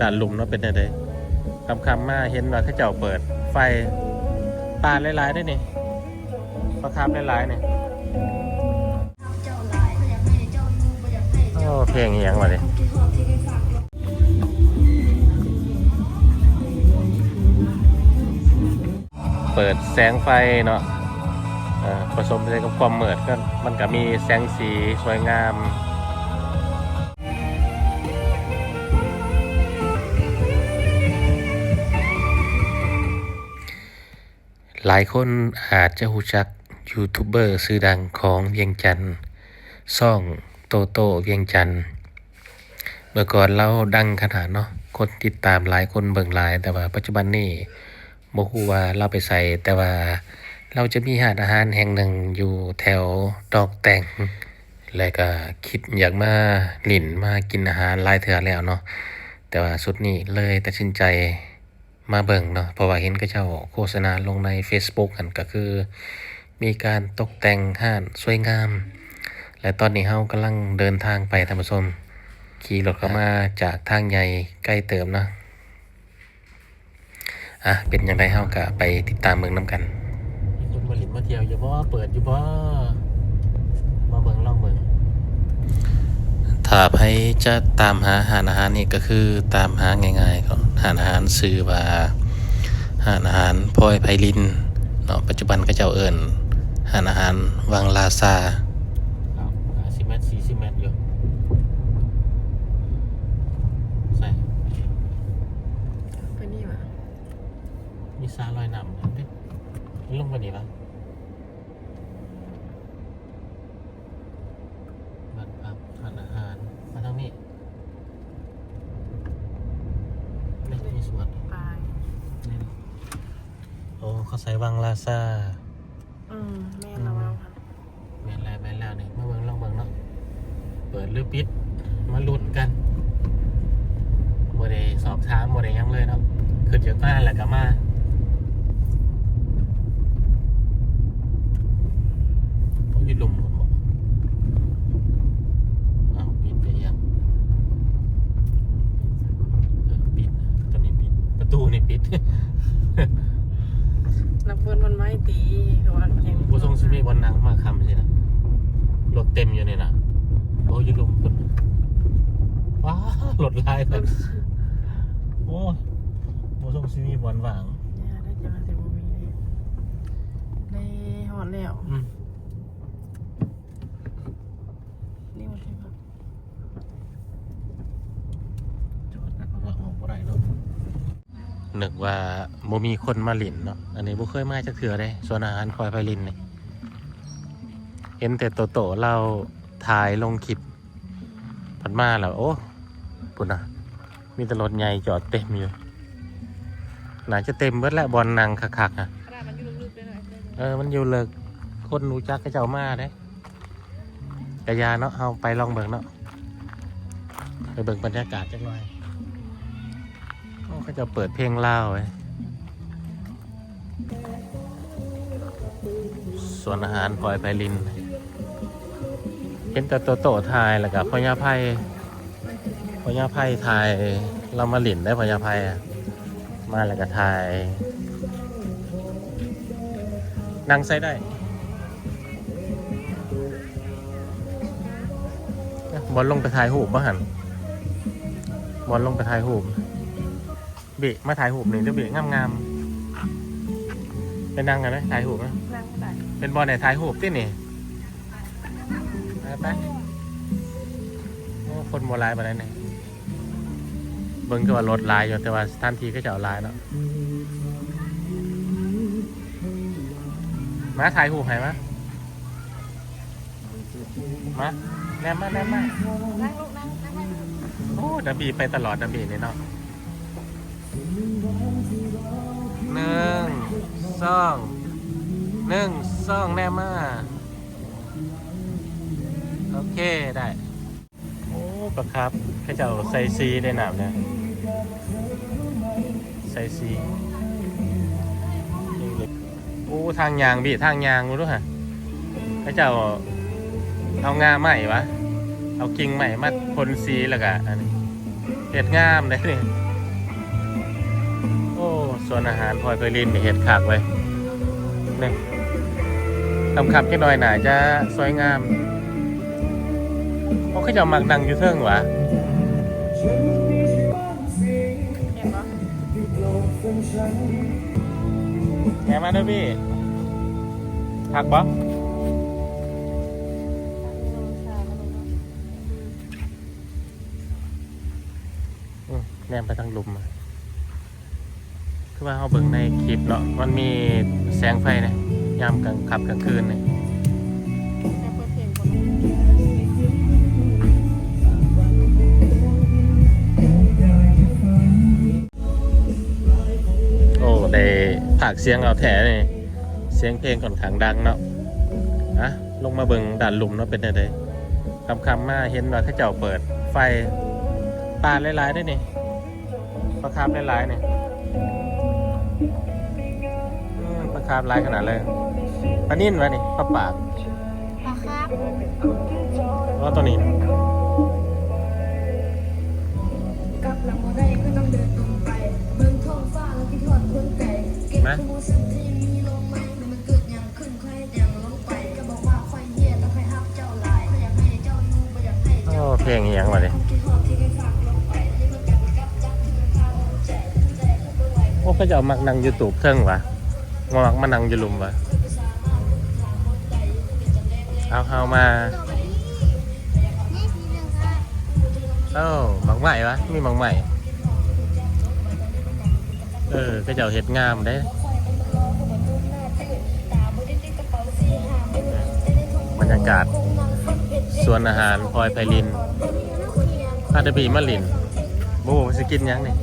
ด่านหลุมเนาะเป็นอะไรคำคำมาเห็นว่าเขาเจ้าเปิด ไฟปลาหลายๆได้นี่ปลาคาร์ฟหลายๆนี่ยอยากให้เจ้าดูบ่อยากให้โอ้เพลงอย่างวะดิที่หอมที่ได้ฝาเราเปิดแสงไฟเนาะอ่อผสมไปกับความเหมิดก็มันก็มีแสงสีสวยงาม หลายคนอาจจะหูจักยูทูบเบอร์ชื่อดังของเวียงจันทร์ซ่องโตโต้เวียงจันทร์เมื่อก่อนเราดังขนาดเนาะคนติดตามหลายคนเบิ่งหลาย แต่ว่าปัจจุบันนี้บ่ฮู้ว่าเราไปใส่แต่ว่าเราจะมีหาดอาหารแห่งหนึ่งอยู่แถวดอกแต่ง และก็คิดอยากมาหลินมากินอาหารหลายเทื่อแล้วเนาะแต่ว่าสุดนี้เลยตัดสินใจ มาเบิ่งเนาะเพราะว่าเห็นก็เจ้าโฆษณาลงใน Facebook กันก็คือ มีการตกแต่งห้านสวยงาม และตอนนี้เฮากำลังเดินทางไปท่านผู้ชมขี่รถเข้ามาจากทางใหญ่ใกล้เติมเนาะอะเป็นอย่างไรเฮากะไปติดตามเมืองน้ำกันมีคนมาหลินมาเที่ยวอยู่บ่เปิดอยู่บ่มาเบิ่งลองเบิ่งถ้าใครจะตามหาหาอาหารนี่ก็คือตามหาง่ายๆก็ หาอาหารซื้อว่าหาอาหารพลอยไพลินเนาะปัจจุบันก็เจ้าเอิ้นหาอาหารวังลาซาครับสิเมตร40เมตรอยู่ใส่ไปนี่วะมีซาลอยน้ำนะเด็กลงไปนี่ปะบ้านพักทานอาหารมาทางนี้นี่มีสวน ไป นี่โอ้เขา ใส่วังลาซาอืมแม่เราเอาค่ะแม่นแล้วแม่นแล้วนี่มาเบิ่งลองเบิ่งเนาะเปิดหรือปิด มาลุ้นกันบ่ได้สอบถามบ่ได้หยังเลยเนาะคือเจอมาแล้วก็มาต้องอยู่หลุมคนบอกอ้าวปิดไปยังเออปิดตอนนี้ปิด ประตูนี่ปิด นับเพิ่นมันไม่ตีคือว่ายัง ผู้ทรงสิ มีบอลนางมาคำสินะรถเต็มอยู่นี่นะโอ้ยลุมคนว้ารถลายเลยโอ้ยผู้ทรงสิมีบอลว่างเนี่ยได้จะมาสิบ่มีเลยในหอดแล้วอืมนี่มันใช่ปะจอดนะเพราะว่าออกบ่ได้เนาะนึกว่าบ่มีคนมาลินเนาะอันนี้บ่เคยมาจักเทื่อเด้ส่วนอาหารคอยไปลินนี่ เห็นแต่โตโตเราถ่ายลงคลิปพันมาแล้วโอ้ปุ่นนะมีแต่รถใหญ่จอดเต็มอยู่น่าจะเต็มเบิดแล้วบอลนางคักๆอะมันอยู่ลึกๆเลยหน่อยเออมันอยู่เลิกคนรู้จักก็เจ้ามาเด้กระยาเนาะเอาไปลองเบิ่งเนาะไปเบิ่งบรรยากาศจังหน่อยโอ้เขาจะเปิดเพลงเล่าไว้ส่วนอาหารปล่อยไพลิน เป็นแต่โตโตๆทายแล้วกับพญาไพ่พญาไพ่ทายเรามาหลินได้พญาไพ่อะมาแล้วก็ทายนั่งใส่ได้บอลลงไปถ่ายหูปบ้หันบอลลงไปถ่ายหูปเบะมาถ่ายหูปนี่เดี๋ยวเบะงามๆไปนั่งกันไหมถ่ายหูปไหมนั่งได้เป็นบอลไหนถ่ายหูปที่นี่ ไปไปโอ้คนโบราณมาได้เนี่ยเบิ่งก็ว่ารถลายอยู่แต่ว่าท่านทีก็จะเอาลายเนาะมาถ่ายหูปให้มามาแนมมาแนมมานั่งลูกนั่งนั่งนั่งโอ้ดับบีไปตลอดดับบีนี่เนาะหนึ่งสองหนึ่งสองแนมมา โอเคได้ โอ้ประครับให้เจ้าใส่ซีได้หนามเนี่ยใส่ซีโอ้ทางยางบีทางยางรู้ด้วยฮะให้เจ้าเอางาใหม่วะเอากิ่งใหม่มาพ่นสีแล้วก็อันนี้เห็ดงามเลยนี่ส่วนอาหารพลอยไพลินเห็ดขากไว้นี่คำขับแค่น้อยหนาจะสวยงาม เขาจะมักนั่งอยู่เทิงหวะเห็นปะแหมาด้อพี่ผักบ่อืมแนมไปทางหลุมคือว่าเขาเบิ่งในคลิปเนาะ มันมีแสงไฟเนี่ยยามกลางค่ำกลางคืนเนี่ยากเสียงเอาแถนี่เสียงเพลงก่อนขางดังเนาะอะลงมาเบิ่งด่านหลุมเนาะเป็นไงคำคำๆมาเห็นว่าเขาเจ้าเปิดไฟปลาหลายๆได้นี่ปลาคาร์ฟหลายๆนี่อืมปลาคาร์ฟหลายขนาดเลยปลานิ่นวะนี่ปลาปากปลาครับว่าตัวนี้ โมยสักทีมีลงไหมเกิดอย่างขึ้นใครอย่างลงไปก็บอกว่าค่อยเนี่ยฮับเจ้าลายไม่อยากให้เจ้าอยู่ไม่อยากให้โอ้เจ้าเพลงอีหยังวะนี่ที่ทอดที่เคยฝากลงไปนี่มันกันกับจักที่มันพาลงใจใจแล้วก็ไหวโอ้เขามักนั่งยูทูบเทิงวะมักมานั่งยูลุมวะเอาเอามาเอ้าบางใหม่วะมีบางใหม่เออก็จะเอาเห็ดงามได้ บรรยากาศสวนอาหารพลอยไพลินพาเดบีมาลินโบ้สกินยังนี่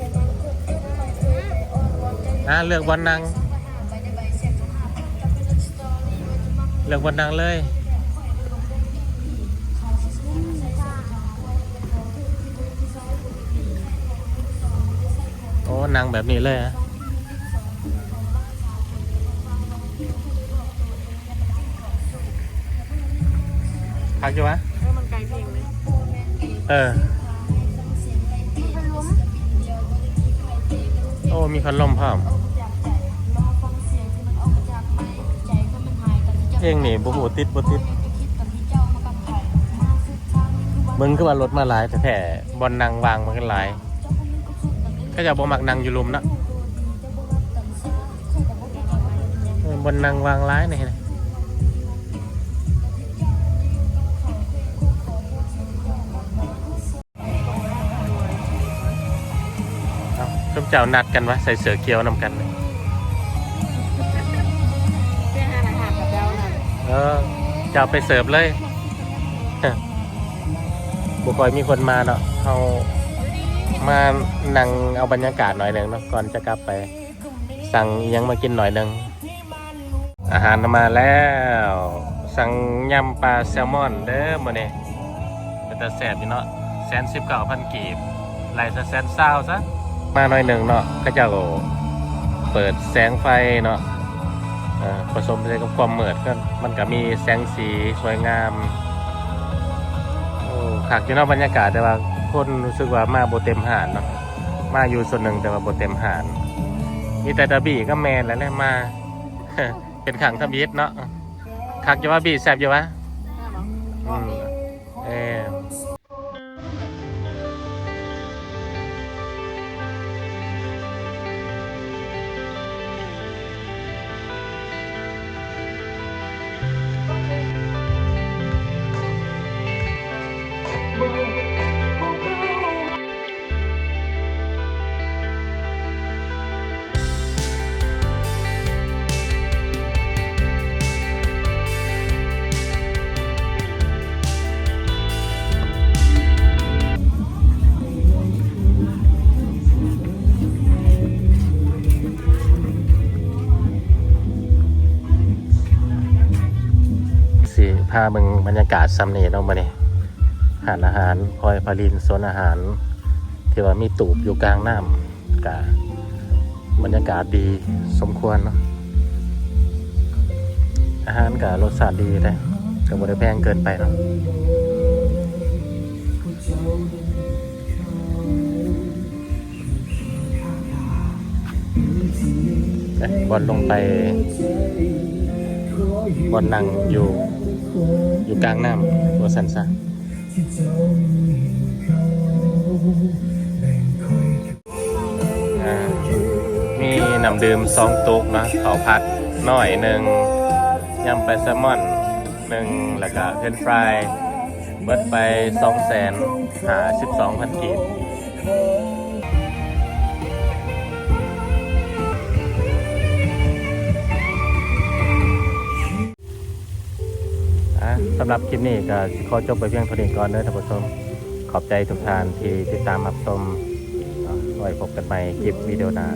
อะเลือกวันนางเลือกวันนางเลยโอ้นางแบบนี้เลยฮะ พักอยู่วะเออมันไกลเพลงเลยเออ โอ้ มีพัดลมพร้อมเพลงนี่บุหูติดบุติดมึงคือว่ารถมาหลายแต่แท้บอลนังวางมันกันหลายก็จะบ่มักนังอยู่ลุมนะเออบอลนังวางหลายนี่นะ เอาทุกเจ้านัดกันวะใส่เสือเกียวนำกันเลยเพื่อหาอาหารกับเจ้าน่ะเออเจ้าไปเสิร์ฟเลยบุคอยมีคนมาเนาะเอามานั่งเอาบรรยากาศหน่อยหนึ่งเนาะก่อนจะกลับไป สั่งอิหยังมากินหน่อยหนึ่งอาหารมาแล้ว สั่งยำปลาแซลมอนเด้อมื้อนี้เป็นตาแสบอยู่เนาะแสนสิบเก้าพันกีบไหลซะแสนเศร้าซะ มาหน่อยหนึ่งเนาะก็เจ้าก็เปิดแสงไฟเนาะเอ่อผสมไปกับความเหมือดก็มันก็มีแสงสีสวยงามโอ้ขักอยู่เนอกบรรยากาศแต่ว่าคนรู้สึกว่ามาโบเต็มหานเนาะมาอยู่ส่วนหนึ่งแต่ว่าโบเต็มหานมีแต่ดาบี้ก็แมนแล้วแหละมา เป็นขังทำยิดเนาะขักอยู่ว่าบีแซบอยู่วะน่าบอกอืมเออาเบิงบรรยากาศซ้ำนี่เนาะมาเนี่ยหานอาหารพลอยพาลินสวนอาหาร ที่ว่ามีตูบอยู่กลางน้ำกะบรรยากาศดีสมควรเนาะอาหารกะรสชาติดีเลยกับบริแพงเกินไปเนาะบอลลงไปบอลนั่งอยู่ อยู่กลางน้ำตัวสันซะมีน้ำดื่มสองตุกนาะข้าวผัดน้อยหนึ่งยำปลาแซลมอนหนึ่งแล้วก็เฟรนฟรายเบิดไปสองแสนหาสิบสองพันกีบ สำหรับคลิปนี้ก็ขอจบไปเพียงเท่านี้ก่อนเด้อท่านผู้ชมขอบใจทุกท่านที่ติดตามรับชมไว้พบกันใหม่คลิปวิดีโอหน้า